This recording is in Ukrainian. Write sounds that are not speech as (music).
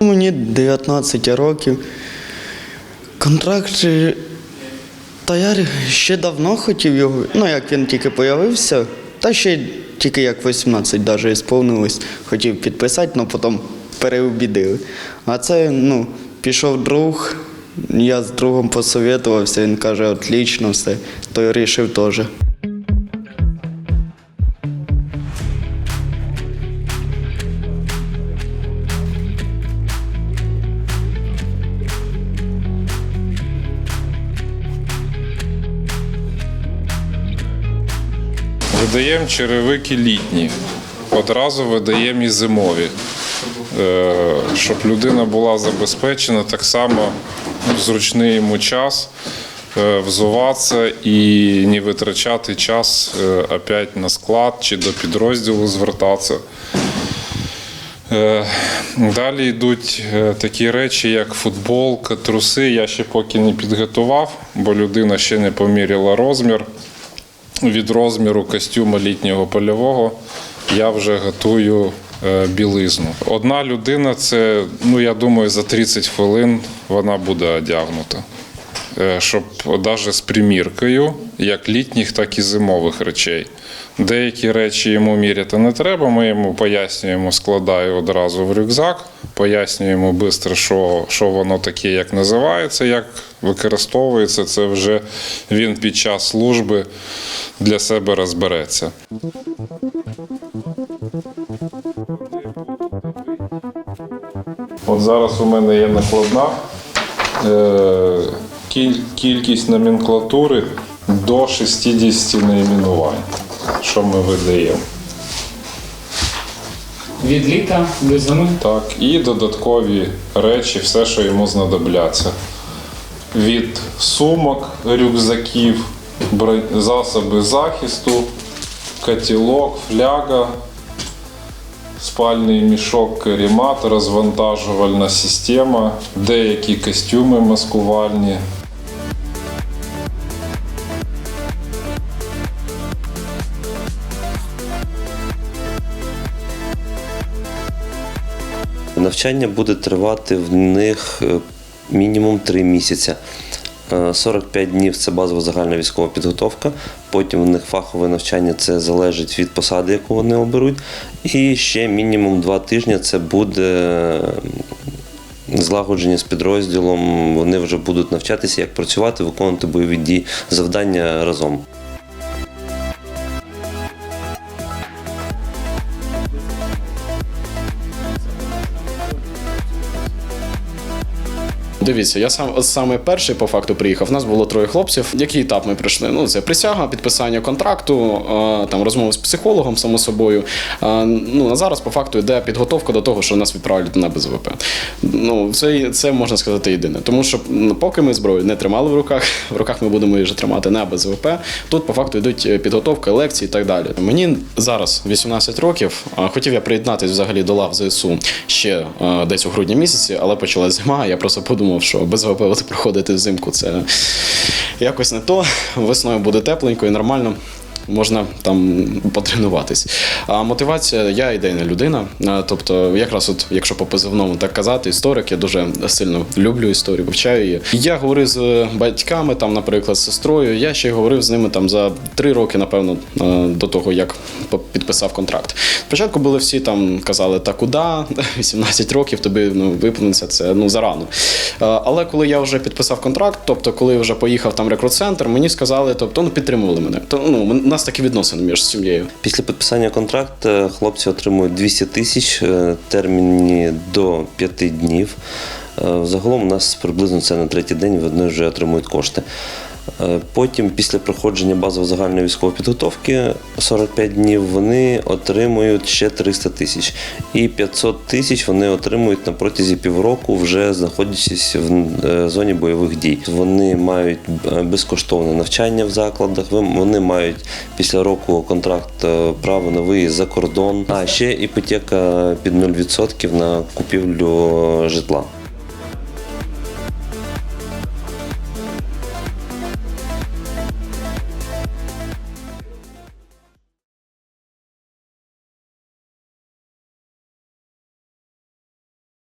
Мені 19 років. Контракт та я ще давно хотів його, ну як він тільки з'явився, та ще тільки як 18 навіть сповнилось, хотів підписати, але потім переобідили. А це ну, пішов друг, я з другом посоветувався, він каже, отлічно все, то й вирішив теж. Видаємо черевики літні, одразу видаємо і зимові, Е, щоб людина була забезпечена так само в зручний йому час е, взуватися і не витрачати час е, опять на склад чи до підрозділу звертатися. Далі йдуть такі речі, як футболка, труси. Я ще поки не підготував, бо людина ще не поміряла розмір. Від розміру костюма літнього польового я вже готую е, білизну. Одна людина це, ну я думаю, за 30 хвилин вона буде одягнута. Е, Щоб навіть з приміркою, як літніх, так і зимових речей. Деякі речі йому міряти не треба. Ми йому пояснюємо, складаю одразу в рюкзак, пояснюємо швидко, що, що воно таке, як називається, як використовується. Це вже він під час служби для себе розбереться. От зараз у мене є накладна е, кількість номенклатури до 60 найменувань, що ми видаємо. Від літа до зими. Так, і додаткові речі, все, що йому знадобляться. Від сумок, рюкзаків, засоби захисту, котілок, фляга, спальний мішок, карімат, розвантажувальна система, деякі костюми маскувальні. Навчання буде тривати в них е, мінімум 3 місяці. Е, 45 днів це базова загальна військова підготовка. Потім в них фахове навчання це залежить від посади, яку вони оберуть. І ще мінімум 2 тижні це буде е, злагодження з підрозділом. Вони вже будуть навчатися, як працювати, виконувати бойові дії, завдання разом. Дивіться, я сам саме перший по факту приїхав. У нас було троє хлопців. Який етап ми пройшли? Ну це присяга, підписання контракту, е, там розмови з психологом, само собою. Е, Ну на зараз по факту йде підготовка до того, що нас відправлять на БЗВП. Ну це, це можна сказати єдине. Тому що поки ми зброю не тримали в руках, (laughs) в руках ми будемо її тримати на БЗВП. Тут по факту йдуть е, підготовка, лекції і так далі. Мені зараз 18 років. Хотів я приєднатися взагалі до лав ЗСУ ще десь у грудні місяці, але почалась зима. Я просто подумав, що без ВП проходити взимку це якось не то. Весною буде тепленько і нормально. Можна там потренуватись. А мотивація, я ідейна людина. Тобто, якраз от, якщо по позивному так казати, історик, я дуже сильно люблю історію, вивчаю її. Я говорив з батьками, там, наприклад, з сестрою. Я ще й говорив з ними там за три роки, напевно, е, до того, як підписав контракт. Спочатку були всі там казали, та куди? (laughs) 18 років тобі ну, виповниться це ну зарано. Е, Але коли я вже підписав контракт, тобто коли вже поїхав там рекрут-центр, мені сказали, тобто ну підтримували мене. То ну нас такі відносини між сім'єю. Після підписання контракту е, хлопці отримують 200 тисяч е, терміні до 5 днів. Е, Загалом у нас приблизно це на третій день вони вже отримують кошти. Е, Потім, після проходження базової загальної військової підготовки 45 днів, вони отримують ще 300 тисяч. І 500 тисяч вони отримують на протязі півроку, вже знаходячись в е, зоні бойових дій. Вони мають е, безкоштовне навчання в закладах. Вони мають після року контракт право на виїзд за кордон. А ще іпотека під 0% на купівлю житла.